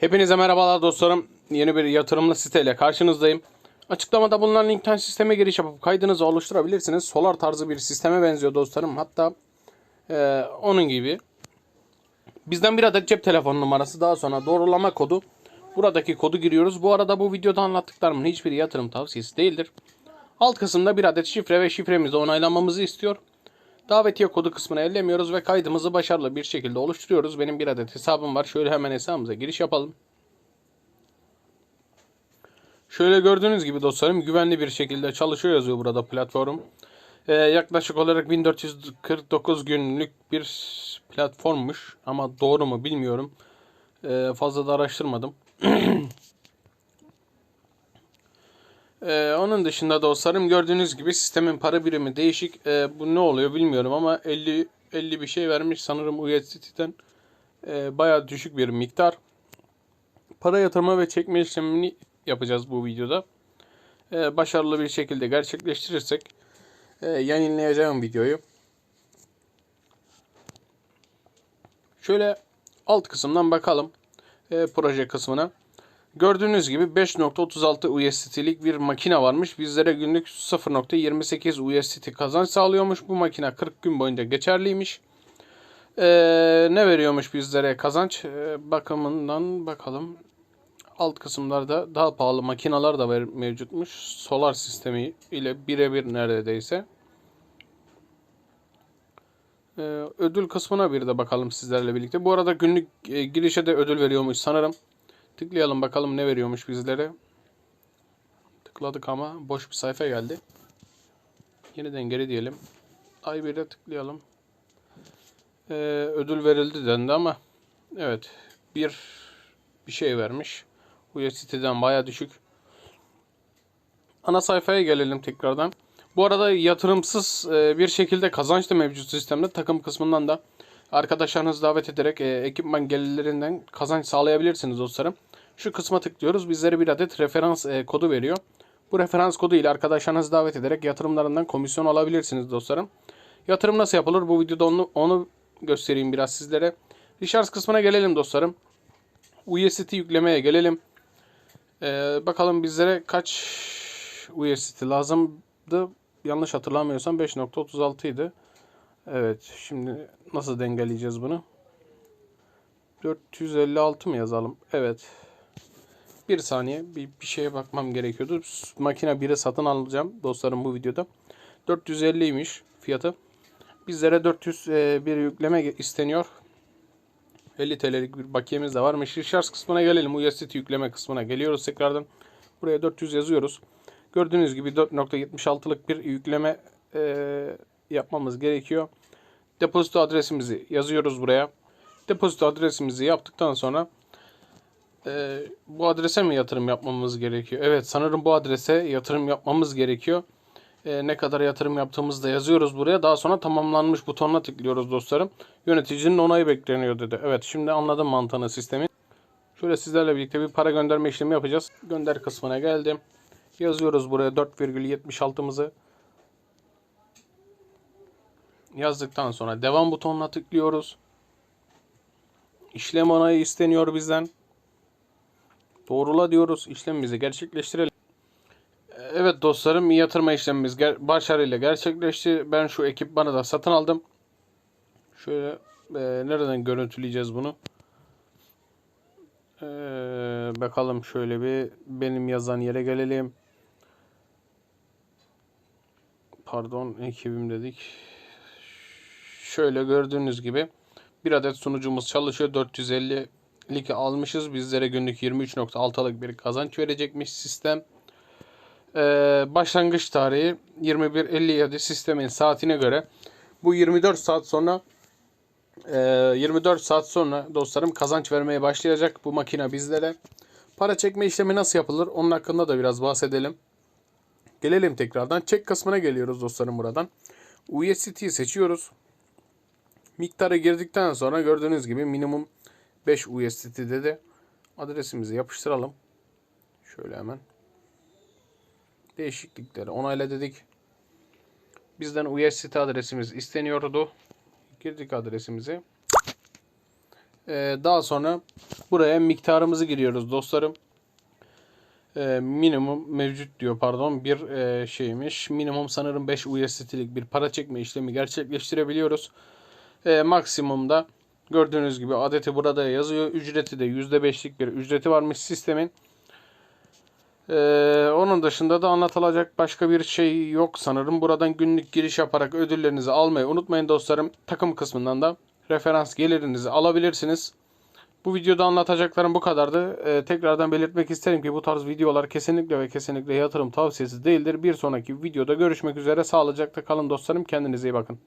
Hepinize merhabalar dostlarım. Yeni bir yatırımlı siteyle karşınızdayım. Açıklamada bulunan linkten sisteme giriş yapıp kaydınızı oluşturabilirsiniz. Solar tarzı bir sisteme benziyor dostlarım. Hatta eee, onun gibi. Bizden bir adet cep telefonu numarası daha sonra doğrulama kodu. Buradaki kodu giriyoruz. Bu arada bu videoda anlattıklarımın hiçbir yatırım tavsiyesi değildir. Alt kısımda bir adet şifre ve şifremizi onaylamamızı istiyor. Davetiye kodu kısmını ellemiyoruz ve kaydımızı başarılı bir şekilde oluşturuyoruz. Benim bir adet hesabım var. Şöyle hemen hesabımıza giriş yapalım. Şöyle gördüğünüz gibi dostlarım güvenli bir şekilde çalışıyor yazıyor burada platform. Ee, yaklaşık olarak 1449 günlük bir platformmuş ama doğru mu bilmiyorum. Ee, fazla da araştırmadım. Ee, onun dışında dostlarım gördüğünüz gibi sistemin para birimi değişik. Ee, bu ne oluyor bilmiyorum ama 50 50 bir şey vermiş sanırım USDT'den e, bayağı düşük bir miktar. Para yatırma ve çekme işlemini yapacağız bu videoda. Ee, başarılı bir şekilde gerçekleştirirsek e, yayınlayacağım videoyu. Şöyle alt kısımdan bakalım e, proje kısmına. Gördüğünüz gibi 5.36 USDT'lik bir makine varmış. Bizlere günlük 0.28 USDT kazanç sağlıyormuş. Bu makine 40 gün boyunca geçerliymiş. Ee, ne veriyormuş bizlere kazanç? Ee, bakımından bakalım. Alt kısımlarda daha pahalı makineler de ver- mevcutmuş. Solar sistemi ile birebir neredeyse. Ee, ödül kısmına bir de bakalım sizlerle birlikte. Bu arada günlük e, girişe de ödül veriyormuş sanırım. Tıklayalım bakalım ne veriyormuş bizlere. Tıkladık ama boş bir sayfa geldi. Yeniden geri diyelim. Ay 1'e tıklayalım. Ee, ödül verildi dendi ama evet bir bir şey vermiş. USDT'den baya düşük. Ana sayfaya gelelim tekrardan. Bu arada yatırımsız e, bir şekilde kazanç da mevcut sistemde. Takım kısmından da arkadaşlarınızı davet ederek e, ekipman gelirlerinden kazanç sağlayabilirsiniz dostlarım. Şu kısma tıklıyoruz. Bizlere bir adet referans e, kodu veriyor. Bu referans kodu ile arkadaşlarınızı davet ederek yatırımlarından komisyon alabilirsiniz dostlarım. Yatırım nasıl yapılır? Bu videoda onu, onu göstereyim biraz sizlere. Recharge kısmına gelelim dostlarım. USDT yüklemeye gelelim. Ee, bakalım bizlere kaç USDT lazımdı? Yanlış hatırlamıyorsam 5.36 idi. Evet, şimdi nasıl dengeleyeceğiz bunu? 456 mı yazalım? Evet. Bir saniye bir, bir şeye bakmam gerekiyordu. Makine 1'i satın alacağım dostlarım bu videoda. 450'ymiş fiyatı. Bizlere 400 e, bir yükleme isteniyor. 50 TL'lik bir bakiyemiz de varmış. Recharge kısmına gelelim. USDT yükleme kısmına geliyoruz tekrardan. Buraya 400 yazıyoruz. Gördüğünüz gibi 4.76'lık bir yükleme e, yapmamız gerekiyor. Depozito adresimizi yazıyoruz buraya. Depozito adresimizi yaptıktan sonra e, bu adrese mi yatırım yapmamız gerekiyor? Evet sanırım bu adrese yatırım yapmamız gerekiyor. E, ne kadar yatırım yaptığımızı da yazıyoruz buraya. Daha sonra tamamlanmış butonuna tıklıyoruz dostlarım. Yöneticinin onayı bekleniyor dedi. Evet şimdi anladım mantığını sistemin. Şöyle sizlerle birlikte bir para gönderme işlemi yapacağız. Gönder kısmına geldim. Yazıyoruz buraya 4,76'mızı. Yazdıktan sonra devam butonuna tıklıyoruz. İşlem onayı isteniyor bizden. Doğrula diyoruz. İşlemimizi gerçekleştirelim. Evet dostlarım yatırma işlemimiz ger- başarıyla gerçekleşti. Ben şu ekipmanı da satın aldım. Şöyle e, nereden görüntüleyeceğiz bunu? E, bakalım şöyle bir benim yazan yere gelelim. Pardon ekibim dedik. Şöyle gördüğünüz gibi bir adet sunucumuz çalışıyor. 450'lik almışız. Bizlere günlük 23.6'lık bir kazanç verecekmiş sistem. Ee, başlangıç tarihi 21.57 sistemin saatine göre. Bu 24 saat sonra e, 24 saat sonra dostlarım kazanç vermeye başlayacak bu makine bizlere. Para çekme işlemi nasıl yapılır? Onun hakkında da biraz bahsedelim. Gelelim tekrardan. Çek kısmına geliyoruz dostlarım buradan. USDT'yi seçiyoruz. Miktarı girdikten sonra gördüğünüz gibi minimum 5 USDT dedi. Adresimizi yapıştıralım. Şöyle hemen. Değişiklikleri onayla dedik. Bizden USDT adresimiz isteniyordu. Girdik adresimizi. Ee, daha sonra buraya miktarımızı giriyoruz dostlarım. Ee, minimum mevcut diyor pardon bir e, şeymiş. Minimum sanırım 5 USDT'lik bir para çekme işlemi gerçekleştirebiliyoruz. Ee, maksimumda gördüğünüz gibi adeti burada yazıyor. Ücreti de %5'lik bir ücreti varmış sistemin. Ee, onun dışında da anlatılacak başka bir şey yok sanırım. Buradan günlük giriş yaparak ödüllerinizi almayı unutmayın dostlarım. Takım kısmından da referans gelirinizi alabilirsiniz. Bu videoda anlatacaklarım bu kadardı. Ee, tekrardan belirtmek isterim ki bu tarz videolar kesinlikle ve kesinlikle yatırım tavsiyesi değildir. Bir sonraki videoda görüşmek üzere. Sağlıcakla kalın dostlarım. Kendinize iyi bakın.